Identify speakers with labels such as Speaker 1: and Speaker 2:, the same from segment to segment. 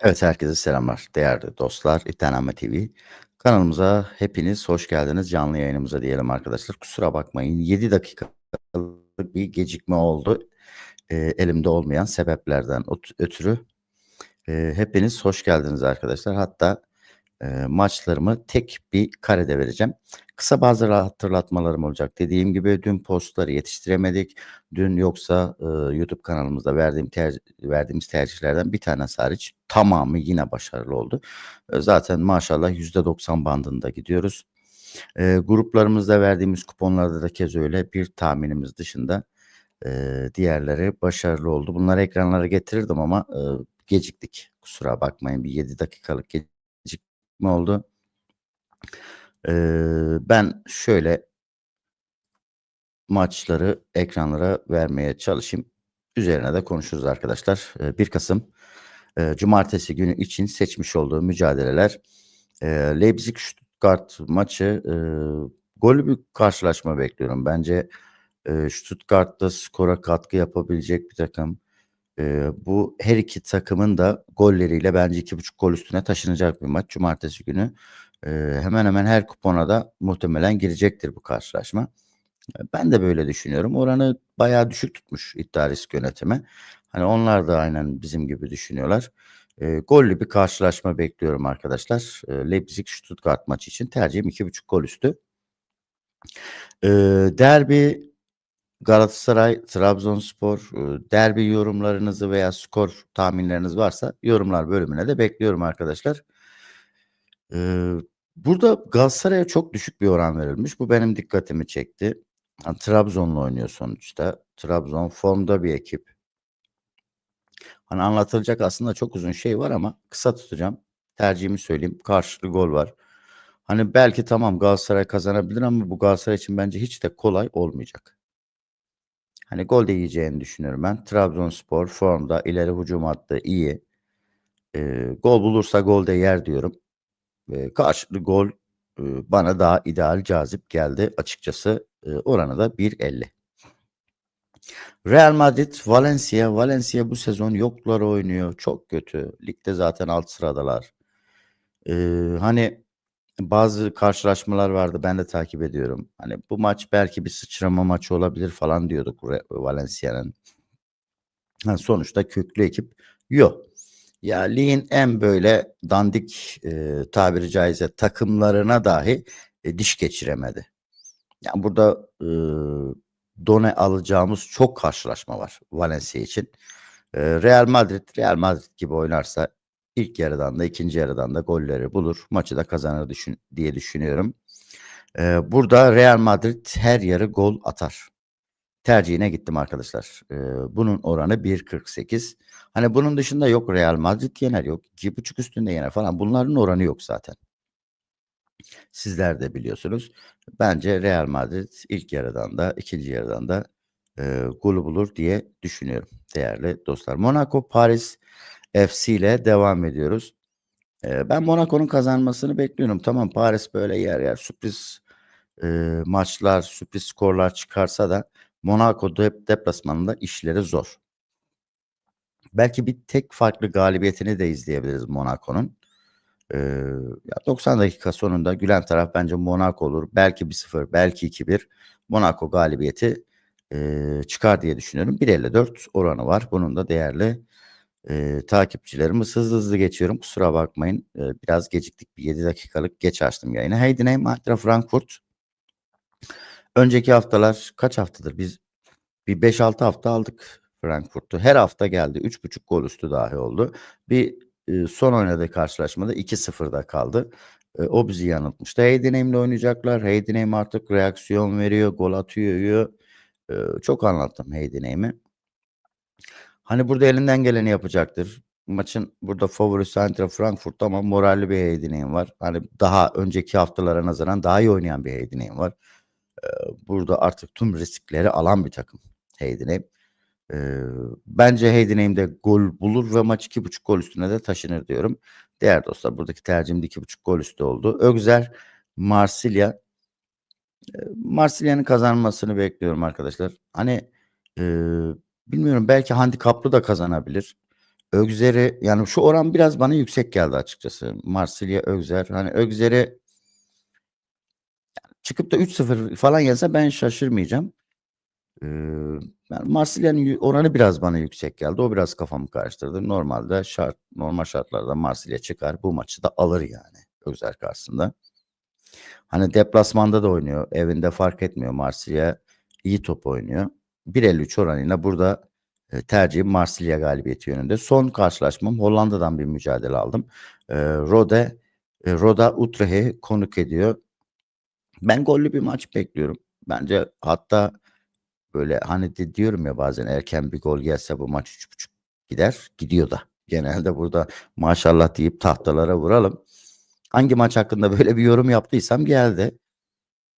Speaker 1: Evet, herkese selamlar değerli dostlar. İttihaname TV kanalımıza hepiniz hoş geldiniz. Canlı yayınımıza diyelim arkadaşlar. Kusura bakmayın 7 dakikalık bir gecikme oldu. Eee, elimde olmayan sebeplerden ötürü. Eee, hepiniz hoş geldiniz arkadaşlar. Hatta, eee, maçlarımı tek bir karede vereceğim. Kısa bazı hatırlatmalarım olacak. Dediğim gibi dün postları yetiştiremedik. Dün yoksa, ııı, YouTube kanalımızda verdiğim tercih verdiğimiz tercihlerden bir tanesi hariç tamamı yine başarılı oldu. Eee, zaten maşallah %90 bandında gidiyoruz. Eee, gruplarımızda verdiğimiz kuponlarda da keza öyle. Bir tahminimiz dışında, eee, diğerleri başarılı oldu. Bunları ekranlara getirirdim ama, ııı, geciktik. Kusura bakmayın. Bir 7 dakikalık gecikme oldu. Eee, ben şöyle maçları ekranlara vermeye çalışayım. Üzerine de konuşuruz arkadaşlar. Eee, 1 Kasım, eee, cumartesi günü için seçmiş olduğum mücadeleler, eee, Leipzig-Stuttgart maçı, ııı, gollü bir karşılaşma bekliyorum. Bence, eee, Stuttgart da skora katkı yapabilecek bir takım. Eee, bu her 2 takımın da golleriyle bence 2.5 gol üstüne taşınacak bir maç cumartesi günü. Eee, hemen hemen her kupona da muhtemelen girecektir bu karşılaşma. Ben de böyle düşünüyorum. Oranı bayağı düşük tutmuş iddia risk yönetimi. Hani onlar da aynen bizim gibi düşünüyorlar. Eee, gollü bir karşılaşma bekliyorum arkadaşlar. Eee, Leipzig-Stuttgart maçı için tercihim 2.5 gol üstü. Eee, derbi Galatasaray-Trabzonspor, ııı, derbi yorumlarınızı veya skor tahminleriniz varsa yorumlar bölümüne de bekliyorum arkadaşlar. Eee, burada Galatasaray'a çok düşük bir oran verilmiş. Bu benim dikkatimi çekti. Ha, Trabzon'la oynuyor sonuçta. Trabzon formda bir ekip. Hani anlatılacak aslında çok uzun şey var ama kısa tutacağım. Tercihimi söyleyeyim. Karşılıklı gol var. Hani belki tamam Galatasaray kazanabilir ama bu Galatasaray için bence hiç de kolay olmayacak. Hani gol de yiyeceğini düşünüyorum ben. Trabzonspor formda, ileri hücum hattı iyi. Eee, gol bulursa gol de yer diyorum. Eee, karşılıklı gol, ııı, bana daha ideal, cazip geldi açıkçası. Eee, oranı da 1.50. Real Madrid, Valencia. Valencia bu sezon yoklar oynuyor. Çok kötü. Ligde zaten alt sıradalar. Eee, hani bazı karşılaşmalar vardı. Ben de takip ediyorum. Hani bu maç belki bir sıçrama maçı olabilir falan diyorduk Valencia'nın. Ha, sonuçta köklü ekip yok. Ya ligin en böyle dandik, eee, tabiri caizse takımlarına dahi, eee, diş geçiremedi. Ya burada, ııı, done alacağımız çok karşılaşma var Valencia için. Eee, Real Madrid, Real Madrid gibi oynarsa ilk yarıdan da ikinci yarıdan da golleri bulur. Maçı da kazanır düşün diye düşünüyorum. Eee, burada Real Madrid her yarı gol atar. Tercihine gittim arkadaşlar. Eee, bunun oranı 1.48. Hani bunun dışında yok Real Madrid yener, yok 2.5 üstünde yener falan. Bunların oranı yok zaten. Sizler de biliyorsunuz. Bence Real Madrid ilk yarıdan da ikinci yarıdan da, eee, golü bulur diye düşünüyorum değerli dostlar. Monaco Paris FC ile devam ediyoruz. Eee, ben Monaco'nun kazanmasını bekliyorum. Tamam Paris böyle yer yer sürpriz, eee, maçlar, sürpriz skorlar çıkarsa da Monaco dep deplasmanında işleri zor. Belki bir tek farklı galibiyetini de izleyebiliriz Monaco'nun. Ya 90 dakika sonunda gülen taraf bence Monaco olur. Belki 1-0, belki 2-1 Monaco galibiyeti, eee, çıkar diye düşünüyorum. 1.54 oranı var. Bunun da değerli, eee, takipçilerimiz. Hızlı hızlı geçiyorum. Kusura bakmayın. Eee, biraz geciktik. Bir 7 dakikalık geç açtım yayını. Heidenheim, Eintracht Frankfurt. Önceki haftalar kaç haftadır biz bir 5-6 hafta aldık Frankfurt'u. Her hafta geldi. 3.5 gol üstü dahi oldu. Bir, eee, son oynadığı karşılaşmada 2-0'da kaldı. Eee, o bizi yanıltmıştı. Heidenheim'le oynayacaklar. Heidenheim artık reaksiyon veriyor, gol atıyor. Eee, çok anlattım Heidenheim'i. Hani burada elinden geleni yapacaktır. Maçın burada favorisi Eintracht Frankfurt ama moralli bir Heidenheim var. Hani daha önceki haftalara nazaran daha iyi oynayan bir Heidenheim var. Eee, burada artık tüm riskleri alan bir takım Heidenheim. Eee, bence Heidenheim de gol bulur ve maç 2.5 gol üstüne de taşınır diyorum. Değerli dostlar buradaki tercihim de 2.5 gol üstü oldu. Auxerre, Marsilya. Marsilya'nın kazanmasını bekliyorum arkadaşlar. Hani, eee, bilmiyorum belki handikaplı da kazanabilir. Ögzer'i yani şu oran biraz bana yüksek geldi açıkçası. Marsilya Ögzer. Hani Ögzer'i çıkıp da 3-0 falan gelse ben şaşırmayacağım. Ee, yani Marsilya'nın oranı biraz bana yüksek geldi. O biraz kafamı karıştırdı. Normalde şart normal şartlarda Marsilya çıkar. Bu maçı da alır yani Ögzer karşısında. Hani deplasmanda da oynuyor. Evinde fark etmiyor. Marsilya iyi top oynuyor. 1.53 oranıyla burada e, tercihim Marsilya galibiyeti yönünde. Son karşılaşmam Hollanda'dan bir mücadele aldım. E, Rode e, Roda Utrecht'i konuk ediyor. Ben gollü bir maç bekliyorum. Bence hatta böyle hani de diyorum ya bazen erken bir gol gelse bu maç 3.5 gider. Gidiyor da. Genelde burada maşallah deyip tahtalara vuralım. Hangi maç hakkında böyle bir yorum yaptıysam geldi.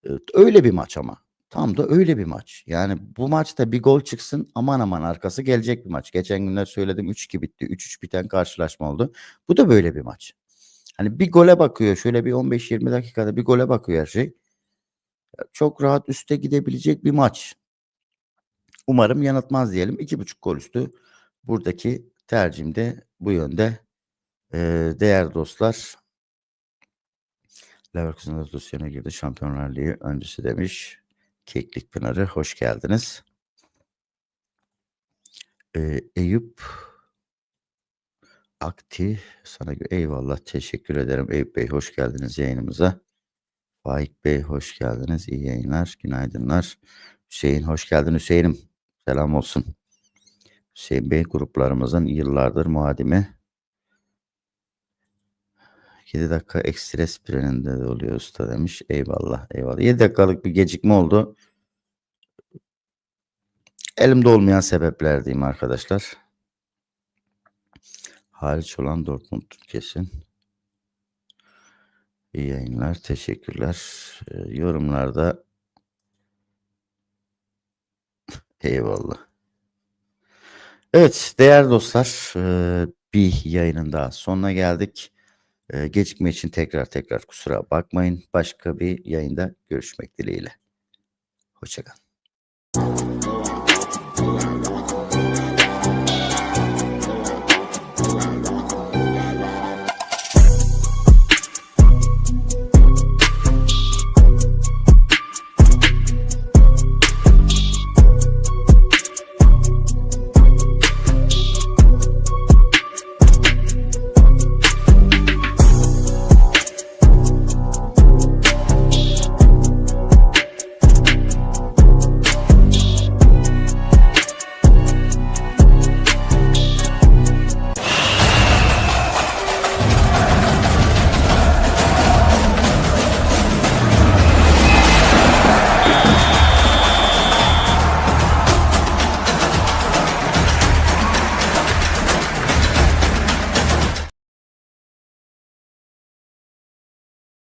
Speaker 1: Evet, Öyle bir maç ama. Tam da öyle bir maç. Yani bu maçta bir gol çıksın aman aman arkası gelecek bir maç. Geçen günler söyledim 3-2 bitti. 3-3 biten karşılaşma oldu. Bu da böyle bir maç. Hani bir gole bakıyor. Şöyle bir 15-20 dakikada bir gole bakıyor her şey. Çok rahat üste gidebilecek bir maç. Umarım yanıltmaz diyelim. 2.5 gol üstü. Buradaki tercihim de bu yönde. Ee, değerli dostlar. Leverkusen rotasyona girdi. Şampiyonlar Ligi öncüsü demiş. Keklik Pınarı hoş geldiniz. Ee, Eyüp Akti sana eyvallah teşekkür ederim Eyüp Bey hoş geldiniz yayınımıza. Faik Bey hoş geldiniz iyi yayınlar günaydınlar. Hüseyin hoş geldin Hüseyin'im selam olsun. Hüseyin Bey gruplarımızın yıllardır muadimi. 7 dakika ekspres treninde de oluyor usta demiş. Eyvallah eyvallah. 7 dakikalık bir gecikme oldu. Elimde olmayan sebepler diyeyim arkadaşlar. Hariç olan Dortmund kesin. İyi yayınlar. Teşekkürler. Ee, yorumlarda eyvallah. Evet değerli dostlar e, bir yayının daha sonuna geldik. E, gecikme için tekrar tekrar kusura bakmayın. Başka bir yayında görüşmek dileğiyle. Hoşçakalın.